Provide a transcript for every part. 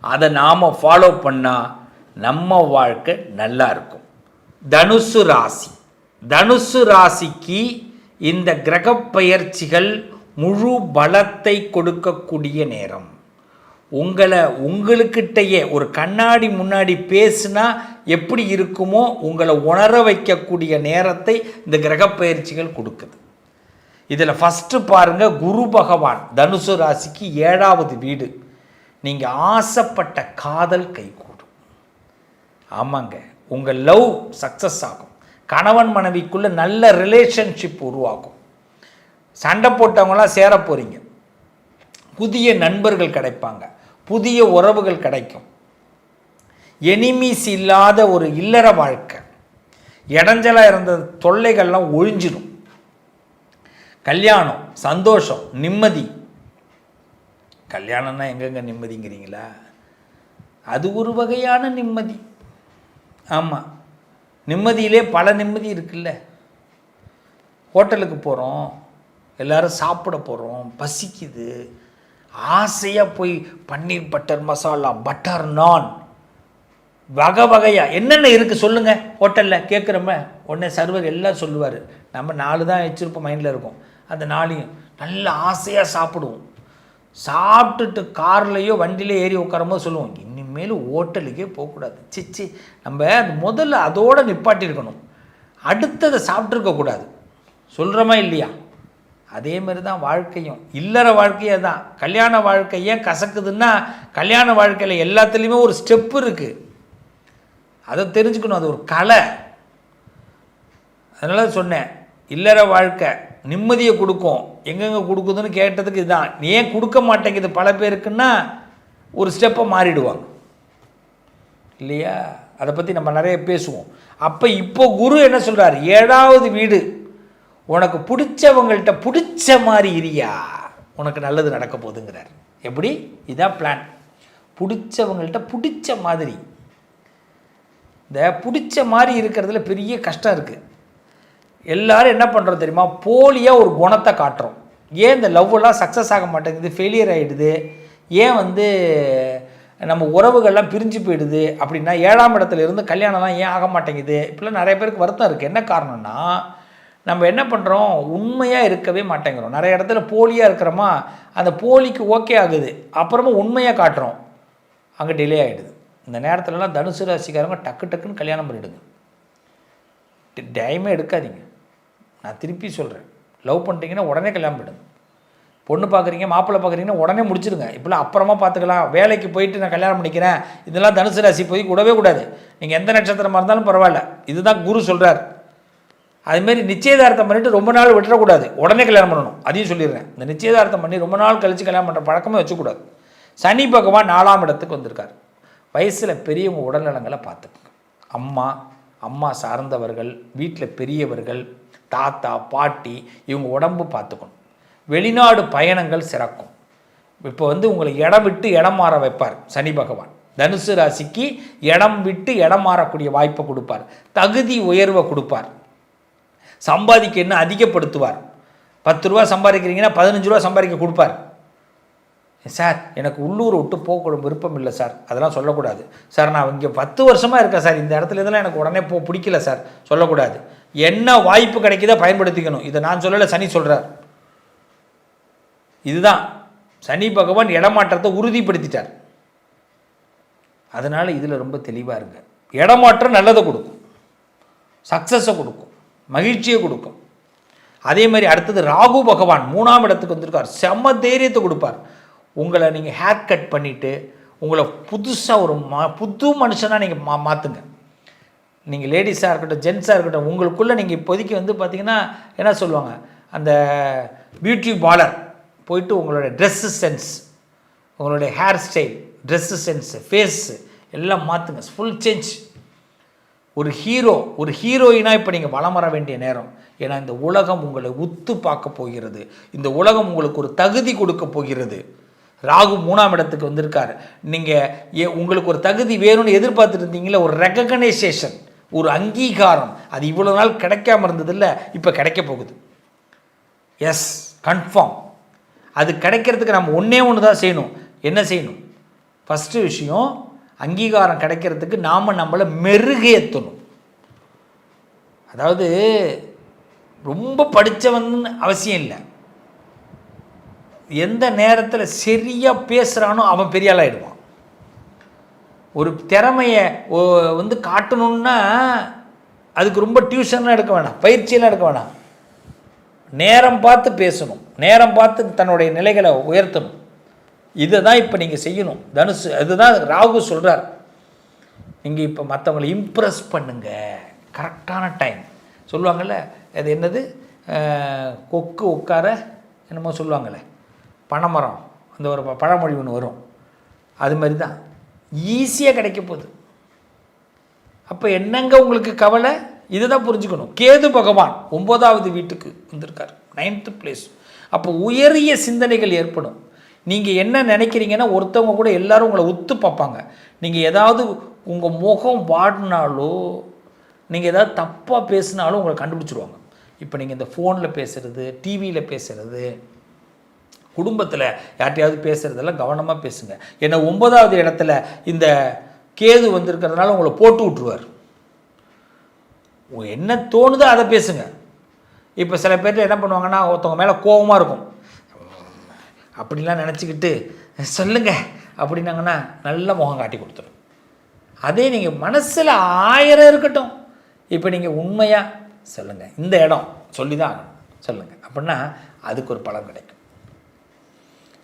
அதை நாம் ஃபாலோ பண்ணால் நம்ம வாழ்க்கை நல்லா இருக்கும். தனுசு ராசி. தனுசு ராசிக்கு இந்த கிரக முழு பலத்தை கொடுக்கக்கூடிய நேரம். உங்களை உங்களுக்கிட்டேயே ஒரு கண்ணாடி முன்னாடி பேசுனா எப்படி இருக்குமோ உங்களை உணர வைக்கக்கூடிய நேரத்தை இந்த கிரக பயிற்சிகள் கொடுக்குது. இதில் ஃபஸ்ட்டு பாருங்கள் குரு பகவான் தனுசு ராசிக்கு ஏழாவது வீடு. நீங்கள் ஆசைப்பட்ட காதல் கைகூடும். ஆமாங்க. உங்கள் லவ் சக்ஸஸ் ஆகும். கணவன் மனைவிக்குள்ளே நல்ல ரிலேஷன்ஷிப் உருவாகும். சண்டை போட்டவங்களாம் சேர போகிறீங்க புதிய நண்பர்கள் கிடைப்பாங்க. புதிய உறவுகள் கிடைக்கும். எனிமீஸ் இல்லாத ஒரு இல்லற வாழ்க்கை. இடைஞ்சலாக இருந்த தொல்லைகள்லாம் ஒழிஞ்சிடும் கல்யாணம் சந்தோஷம் நிம்மதி கல்யாணம்னா எங்கெங்க நிம்மதிங்கிறீங்களா? அது ஒரு வகையான நிம்மதி. ஆமாம் நிம்மதியிலே பல நிம்மதி இருக்குல்ல. ஹோட்டலுக்கு போகிறோம் எல்லோரும் சாப்பிட போகிறோம் பசிக்குது. ஆசையாக போய் பன்னீர் பட்டர் மசாலா பட்டர் நான் வகை வகையாக என்னென்ன இருக்குது சொல்லுங்கள் ஹோட்டலில் கேட்குறோமே உடனே சர்வர் எல்லாம் சொல்லுவார். நம்ம நாலு தான் வச்சுருப்போம் மைண்டில் இருக்கும். அந்த நாளையும் நல்ல ஆசையாக சாப்பிடுவோம். சாப்பிட்டுட்டு கார்லேயோ வண்டியிலே ஏறி உட்காரும்போது சொல்லுவோம் இனிமேல் ஹோட்டலுக்கே போகக்கூடாது. சிச்சி நம்ம முதல்ல அதோடு நிப்பாட்டியிருக்கணும். அடுத்ததை சாப்பிட்ருக்கக்கூடாது சொல்கிறோமா இல்லையா? அதே மாதிரி தான் வாழ்க்கையும். இல்லற வாழ்க்கையே தான். கல்யாண வாழ்க்கை ஏன் கசக்குதுன்னா கல்யாண வாழ்க்கையில் எல்லாத்துலேயுமே ஒரு ஸ்டெப்பு இருக்குது அதை தெரிஞ்சுக்கணும். அது ஒரு கலை. அதனால சொன்னேன் இல்லற வாழ்க்கை நிம்மதியை கொடுக்கும். எங்கெங்கே கொடுக்குதுன்னு கேட்டதுக்கு இதுதான் ஏன் கொடுக்க மாட்டேங்குது? பல பேருக்குன்னா ஒரு ஸ்டெப்பை மாறிடுவாங்க. இல்லையா? அதை பற்றி நம்ம நிறைய பேசுவோம். அப்போ இப்போ குரு என்ன சொல்கிறார் ஏழாவது வீடு. உனக்கு பிடிச்சவங்கள்ட்ட பிடிச்ச மாதிரி இரியா உனக்கு நல்லது நடக்க போகுதுங்கிறார். எப்படி? இதான் பிளான் பிடிச்சவங்கள்ட்ட பிடிச்ச மாதிரி. இந்த பிடிச்ச மாதிரி இருக்கிறதுல பெரிய கஷ்டம் இருக்குது எல்லாரும் என்ன பண்ணுறோம் தெரியுமா? போலியாக ஒரு குணத்தை காட்டுறோம். ஏன் இந்த லவ்வெல்லாம் சக்ஸஸ் ஆக மாட்டேங்குது? ஃபெயிலியர் ஆகிடுது ஏன் வந்து நம்ம உறவுகள்லாம் பிரிஞ்சு போயிடுது? அப்படின்னா ஏழாம் இடத்துல இருந்து கல்யாணம்லாம் ஏன் ஆக மாட்டேங்குது? இப்படிலாம் நிறைய பேருக்கு வருத்தம் இருக்குது என்ன காரணம்னா நம்ம என்ன பண்ணுறோம் உண்மையாக இருக்கவே மாட்டேங்கிறோம். நிறைய இடத்துல போலியாக இருக்கிறோமா? அந்த போலிக்கு ஓகே ஆகுது. அப்புறமா உண்மையாக காட்டுறோம். அங்கே டிலே ஆகிடுது இந்த நேரத்துலலாம் தனுசு ராசிக்காரங்க டக்கு டக்குன்னு கல்யாணம் பண்ணிவிடுங்க டைமே எடுக்காதீங்க. நான் திருப்பி சொல்கிறேன் லவ் பண்ணுறீங்கன்னா உடனே கல்யாணம் பண்ணுங்க பொண்ணு பார்க்குறீங்க மாப்பிள்ளை பார்க்குறீங்கன்னா உடனே முடிச்சிடுங்க. இப்போலாம் அப்புறமா பார்த்துக்கலாம். வேலைக்கு போயிட்டு நான் கல்யாணம் பண்ணிக்கிறேன். இதெல்லாம் தனுசு ராசி போய் கூடவே கூடாது. நீங்கள் எந்த நட்சத்திரமாக இருந்தாலும் பரவாயில்ல. இதுதான் குரு சொல்கிறார் அதுமாரி நிச்சயதார்த்தம் பண்ணிட்டு ரொம்ப நாள் விட்டுறக்கூடாது. உடனே கல்யாணம் பண்ணணும். அதையும் சொல்லிடுறேன். இந்த நிச்சயதார்த்தம் பண்ணி ரொம்ப நாள் கழித்து கல்யாணம் பண்ணுற பழக்கமே வச்சுக்கூடாது. சனி பகவான் நாலாம் இடத்துக்கு வந்திருக்கார். வயசில் பெரியவங்க உடல்நலங்களை பார்த்துக்குங்க. அம்மா அம்மா சார்ந்தவர்கள் வீட்டில் பெரியவர்கள் தாத்தா பாட்டி இவங்க உடம்பு பார்த்துக்கணும். வெளிநாடு பயணங்கள் சிறக்கும். இப்போ வந்து உங்களை இடம் விட்டு இடம் மாற வைப்பார் சனி பகவான். தனுசு ராசிக்கு இடம் விட்டு இடம் மாறக்கூடிய வாய்ப்பை கொடுப்பார். தகுதி உயர்வை கொடுப்பார். சம்பாதிக்க என்ன அதிகப்படுத்துவார். பத்து ரூபா சம்பாதிக்கிறீங்கன்னா பதினஞ்சு ரூபா சம்பாதிக்க கொடுப்பார். சார் எனக்கு உள்ளூர் விட்டு போக விருப்பம் இல்லை சார். அதெல்லாம் சொல்லக்கூடாது. சார் நான் இங்கே பத்து வருஷமாக இருக்கேன் சார். இந்த இடத்துல இதெல்லாம் எனக்கு உடனே போ பிடிக்கல சார். சொல்லக்கூடாது. என்ன வாய்ப்பு கிடைக்குதோ பயன்படுத்திக்கணும். இதை நான் சொல்லலை சனி சொல்கிறார் இதுதான். சனி பகவான் இடமாற்றத்தை உறுதிப்படுத்திட்டார். அதனால் இதில் ரொம்ப தெளிவாக இருங்க. இடமாற்றம் நல்லதை கொடுக்கும். சக்ஸஸை கொடுக்கும். மகிழ்ச்சியை கொடுக்கும். அதே மாதிரி அடுத்தது ராகு பகவான் மூணாம் இடத்துக்கு வந்திருக்கார். செம்ம தைரியத்தை கொடுப்பார். உங்களை நீங்கள் ஹேர் கட் பண்ணிவிட்டு உங்களை புதுசாக ஒரு மா புது மனுஷனாக நீங்கள் மா மாற்றுங்க நீங்கள் லேடிஸாக இருக்கட்டும் ஜென்ஸாக இருக்கட்டும் உங்களுக்குள்ளே நீங்கள் இப்போதைக்கு வந்து பார்த்தீங்கன்னா என்ன சொல்லுவாங்க? அந்த பியூட்டி பார்லர் போயிட்டு உங்களோட ட்ரெஸ்ஸு சென்ஸ் உங்களுடைய hair style dress sense face எல்லாம் மாற்றுங்க ஃபுல் சேஞ்ச் ஒரு ஹீரோ ஒரு ஹீரோயினாக இப்போ நீங்கள் வளம் வர வேண்டிய நேரம். ஏன்னா இந்த உலகம் உங்களை உத்து பார்க்க போகிறது. இந்த உலகம் உங்களுக்கு ஒரு தகுதி கொடுக்க போகிறது. ராகு மூணாம் இடத்துக்கு வந்திருக்காரு. நீங்கள் உங்களுக்கு ஒரு தகுதி வேணும்னு எதிர்பார்த்துட்டு இருந்தீங்களே ஒரு ரெக்கக்னைசேஷன் ஒரு அங்கீகாரம். அது இவ்வளோ நாள் கிடைக்காம இருந்ததில்ல இப்போ கிடைக்க போகுது. எஸ் கன்ஃபார்ம் அது கிடைக்கிறதுக்கு நம்ம ஒன்றே ஒன்று தான் செய்யணும். என்ன செய்யணும்? ஃபஸ்ட்டு விஷயம் அங்கீகாரம் கிடைக்கிறதுக்கு நாம் நம்மளை மெருகேற்றணும் அதாவது ரொம்ப படித்தவன் அவசியம் இல்லை. எந்த நேரத்தில் சரியாக பேசுகிறானோ அவன் பெரியாளாகிடுவான் ஒரு திறமையை வந்து காட்டணுன்னா அதுக்கு ரொம்ப டியூஷன்லாம் எடுக்க வேணாம். பயிற்சியெல்லாம் எடுக்க வேணாம். நேரம் பார்த்து பேசணும். நேரம் பார்த்து தன்னுடைய நிலைகளை உயர்த்தணும். இதை தான் இப்போ நீங்கள் செய்யணும். தனுசு அதுதான் ராகு சொல்கிறார் நீங்கள் இப்போ மற்றவங்களை இம்ப்ரெஸ் பண்ணுங்க. கரெக்டான டைம் சொல்லுவாங்கள்ல அது என்னது? கொக்கு உட்கார என்னமோ சொல்லுவாங்கள்ல பனைமரம் அந்த ஒரு பழமொழி ஒன்று வரும். அது மாதிரி தான் ஈஸியாக கிடைக்க போகுது. அப்போ என்னங்க உங்களுக்கு கவலை? இதை தான் புரிஞ்சுக்கணும். கேது பகவான் ஒம்போதாவது வீட்டுக்கு வந்திருக்கார். நைன்த்து பிளேஸ் அப்போ உயரிய சிந்தனைகள் ஏற்படும். நீங்கள் என்ன நினைக்கிறீங்கன்னா ஒருத்தவங்க கூட எல்லோரும் உங்களை ஒத்து பார்ப்பாங்க. நீங்கள் ஏதாவது உங்கள் முகம் வாடினாலோ நீங்கள் ஏதாவது தப்பாக பேசினாலும் உங்களை கண்டுபிடிச்சிருவாங்க. இப்போ நீங்கள் இந்த ஃபோனில் பேசுகிறது டிவியில் பேசுகிறது குடும்பத்தில் யார்ட்டையாவது பேசுகிறதெல்லாம் கவனமாக பேசுங்க. ஏன்னா ஒன்பதாவது இடத்துல இந்த கேது வந்திருக்கிறதுனால உங்களை போட்டு விட்ருவார் என்ன தோணுதோ அதை பேசுங்க. இப்போ சில பேர்ட்ட என்ன பண்ணுவாங்கன்னா ஒருத்தவங்க மேலே கோபமாக இருக்கும். அப்படிலாம் நினச்சிக்கிட்டு சொல்லுங்கள் அப்படின்னாங்கன்னா நல்ல முகம் காட்டி கொடுத்துரும். அதே நீங்கள் மனசில் ஆயிரம் இருக்கட்டும். இப்போ நீங்கள் உண்மையாக சொல்லுங்கள் இந்த இடம் சொல்லி தான் ஆகணும். சொல்லுங்கள் அப்படின்னா அதுக்கு ஒரு பலன் கிடைக்கும்.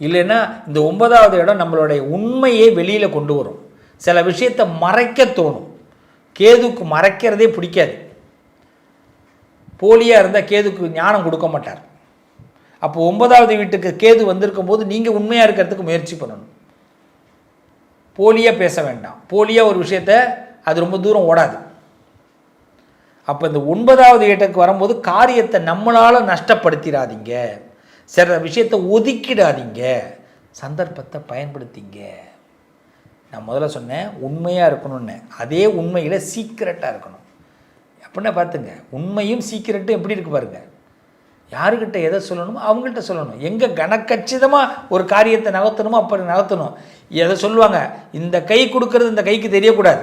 இல்லைன்னா இந்த ஒன்பதாவது இடம் நம்மளுடைய உண்மையை வெளியில் கொண்டு வரும். சில விஷயத்தை மறைக்க தோணும். கேதுக்கு மறைக்கிறதே பிடிக்காது. போலியாக இருந்தால் கேதுக்கு ஞானம் கொடுக்க மாட்டார். அப்போ ஒன்பதாவது வீட்டுக்கு கேது வந்திருக்கும் போது நீங்கள் உண்மையாக இருக்கிறதுக்கு முயற்சி பண்ணணும். போலியாக பேச வேண்டாம். போலியாக ஒரு விஷயத்த அது ரொம்ப தூரம் ஓடாது. அப்போ இந்த ஒன்பதாவது வீட்டுக்கு வரும்போது காரியத்தை நம்மளால் நஷ்டப்படுத்திடாதீங்க சில விஷயத்தை ஒதுக்கிடாதீங்க. சந்தர்ப்பத்தை பயன்படுத்திங்க. நான் முதல்ல சொன்னேன் உண்மையாக இருக்கணும்னு. அதே உண்மையில் சீக்கிரட்டாக இருக்கணும். அப்படின்னா பார்த்துங்க உண்மையும் சீக்கிரட்டும் எப்படி இருக்கு பாருங்கள் யாருக்கிட்ட எதை சொல்லணுமோ அவங்கள்ட்ட சொல்லணும். எங்கே கனக்கச்சிதமாக ஒரு காரியத்தை நகர்த்தணுமோ அப்படி நகர்த்தணும். எதை சொல்லுவாங்க? இந்த கை கொடுக்கறது இந்த கைக்கு தெரியக்கூடாது.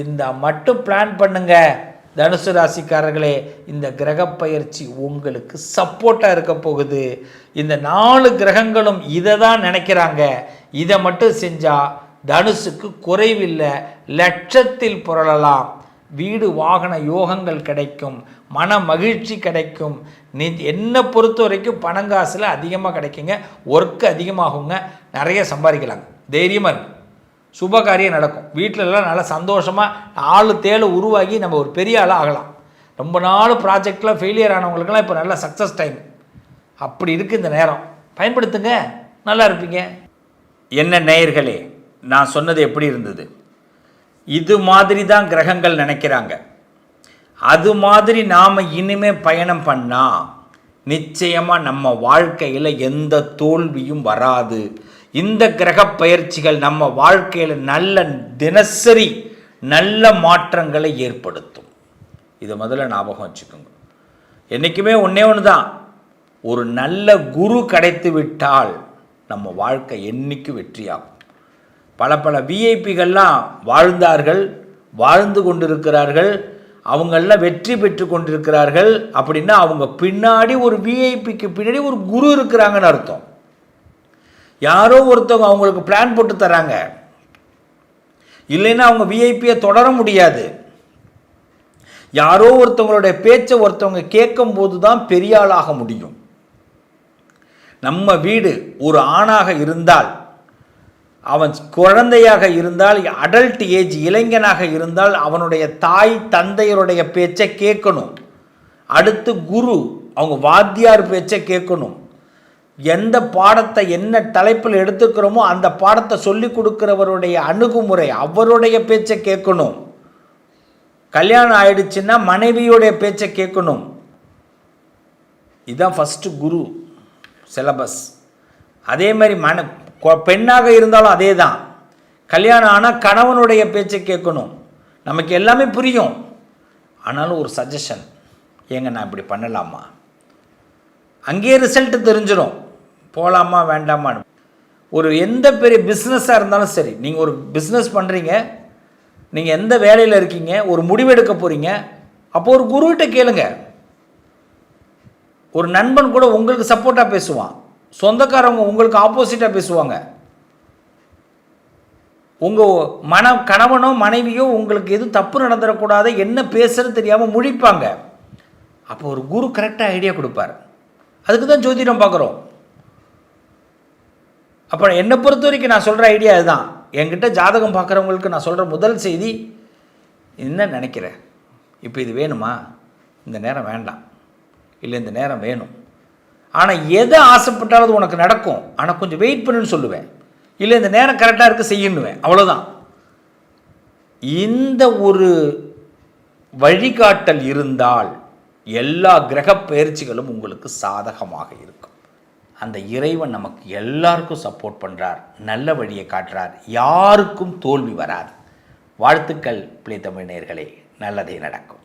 இந்த மட்டும் பிளான் பண்ணுங்கள் தனுசு ராசிக்காரர்களே இந்த கிரக பயிற்சி உங்களுக்கு சப்போர்ட்டாக இருக்க போகுது. இந்த நாலு கிரகங்களும் இதை தான் நினைக்கிறாங்க. இதை மட்டும் செஞ்சால் தனுசுக்கு குறைவில்லை. லட்சத்தில் புரளலாம். வீடு வாகன யோகங்கள் கிடைக்கும். மன மகிழ்ச்சி கிடைக்கும். நீ என்னை பொறுத்த வரைக்கும் பணங்காசில் அதிகமாக கிடைக்குங்க. ஒர்க்கு அதிகமாகுங்க. நிறைய சம்பாதிக்கலாங்க. தைரியமாக இருக்கு சுப காரியம் நடக்கும். வீட்டிலலாம் நல்லா சந்தோஷமாக ஆளு தேளு உருவாகி நம்ம ஒரு பெரிய ஆளாக ஆகலாம். ரொம்ப நாள் ப்ராஜெக்டில் ஃபெயிலியர் ஆனவங்களுக்கெல்லாம் இப்போ நல்ல சக்ஸஸ் டைம் அப்படி இருக்குது இந்த நேரம். பயன்படுத்துங்க. நல்லா இருப்பீங்க. என்ன நேயர்களே நான் சொன்னது எப்படி இருந்தது? இது மாதிரி தான் கிரகங்கள் நினைக்கிறாங்க. அது மாதிரி நாம் இனிமே பயணம் பண்ணால் நிச்சயமாக நம்ம வாழ்க்கையில் எந்த தோல்வியும் வராது. இந்த கிரக பயிற்சிகள் நம்ம வாழ்க்கையில் நல்ல தினசரி நல்ல மாற்றங்களை ஏற்படுத்தும். இதை முதல்ல ஞாபகம் வச்சுக்கோங்க. என்றைக்குமே ஒன்றே ஒன்று தான் ஒரு நல்ல குரு கிடைத்து விட்டால் நம்ம வாழ்க்கை என்னைக்கு வெற்றியாகும். பல பல விஐபிகள்லாம் வாழ்ந்தார்கள் வாழ்ந்து கொண்டிருக்கிறார்கள் அவங்கெல்லாம் வெற்றி பெற்று கொண்டிருக்கிறார்கள் அப்படின்னா அவங்க பின்னாடி ஒரு விஐபிக்கு பின்னாடி ஒரு குரு இருக்கிறாங்கன்னு அர்த்தம். யாரோ ஒருத்தவங்க அவங்களுக்கு பிளான் போட்டு தராங்க. இல்லைன்னா அவங்க விஐபியை தொடர முடியாது. யாரோ ஒருத்தவங்களுடைய பேச்சை ஒருத்தவங்க கேட்கும் போது தான் பெரிய ஆளாக முடியும். நம்ம வீடு ஒரு ஆணாக இருந்தால் அவன் குழந்தையாக இருந்தால் அடல்ட் ஏஜ் இளைஞனாக இருந்தால் அவனுடைய தாய் தந்தையருடைய பேச்சை கேட்கணும். அடுத்து குரு அவங்க வாத்தியார் பேச்சை கேட்கணும். எந்த பாடத்தை என்ன தலைப்பில் எடுத்துக்கிறோமோ அந்த பாடத்தை சொல்லி கொடுக்குறவருடைய அணுகுமுறை அவருடைய பேச்சை கேட்கணும். கல்யாணம் ஆயிடுச்சுன்னா மனைவியோடைய பேச்சை கேட்கணும். இதுதான் ஃபஸ்ட்டு குரு சிலபஸ் அதே மாதிரி மன பெண்ணாக இருந்தாலும் அதே தான் கல்யாணம் ஆனால் கணவனுடைய பேச்சை கேட்கணும். நமக்கு எல்லாமே புரியும். ஆனாலும் ஒரு சஜஷன் ஏங்க நான் இப்படி பண்ணலாமா? அங்கேயே ரிசல்ட்டு தெரிஞ்சிடும் போகலாமா வேண்டாமான்னு. ஒரு எந்த பெரிய பிஸ்னஸாக இருந்தாலும் சரி நீங்கள் ஒரு பிஸ்னஸ் பண்ணுறீங்க நீங்கள் எந்த வேலையில் இருக்கீங்க ஒரு முடிவெடுக்க போகிறீங்க அப்போ ஒரு குருவிட்ட கேளுங்க. ஒரு நண்பன் கூட உங்களுக்கு சப்போர்ட்டாக பேசுவான். சொந்தக்காரவங்க உங்களுக்கு ஆப்போசிட்டாக பேசுவாங்க. உங்கள் மன கணவனோ மனைவியோ உங்களுக்கு எதுவும் தப்பு நடந்துடக்கூடாது என்ன பேசுறது தெரியாமல் முழிப்பாங்க. அப்போ ஒரு குரு கரெக்டாக ஐடியா கொடுப்பார். அதுக்கு தான் ஜோதிடம் பார்க்குறோம். அப்போ என்னை பொறுத்த வரைக்கும் நான் சொல்கிற ஐடியா இதுதான். என்கிட்ட ஜாதகம் பார்க்குறவங்களுக்கு நான் சொல்கிற முதல் செய்தி என்ன நினைக்கிறேன் இப்போ இது வேணுமா? இந்த நேரம் வேண்டாம். இல்லை இந்த நேரம் வேணும். ஆனால் எதை ஆசைப்பட்டாலும் அது உனக்கு நடக்கும். ஆனால் கொஞ்சம் வெயிட் பண்ணுன்னு சொல்லுவேன். இல்லை இந்த நேரம் கரெக்டாக இருக்க செய்யணுவேன் அவ்வளோதான் இந்த ஒரு வழிகாட்டல் இருந்தால் எல்லா கிரக பயிற்சிகளும் உங்களுக்கு சாதகமாக இருக்கும். அந்த இறைவன் நமக்கு எல்லாருக்கும் சப்போர்ட் பண்ணுறார் நல்ல வழியை காட்டுறார். யாருக்கும் தோல்வி வராது. வாழ்த்துக்கள் பிள்ளை தமிழ் நல்லதே நடக்கும்.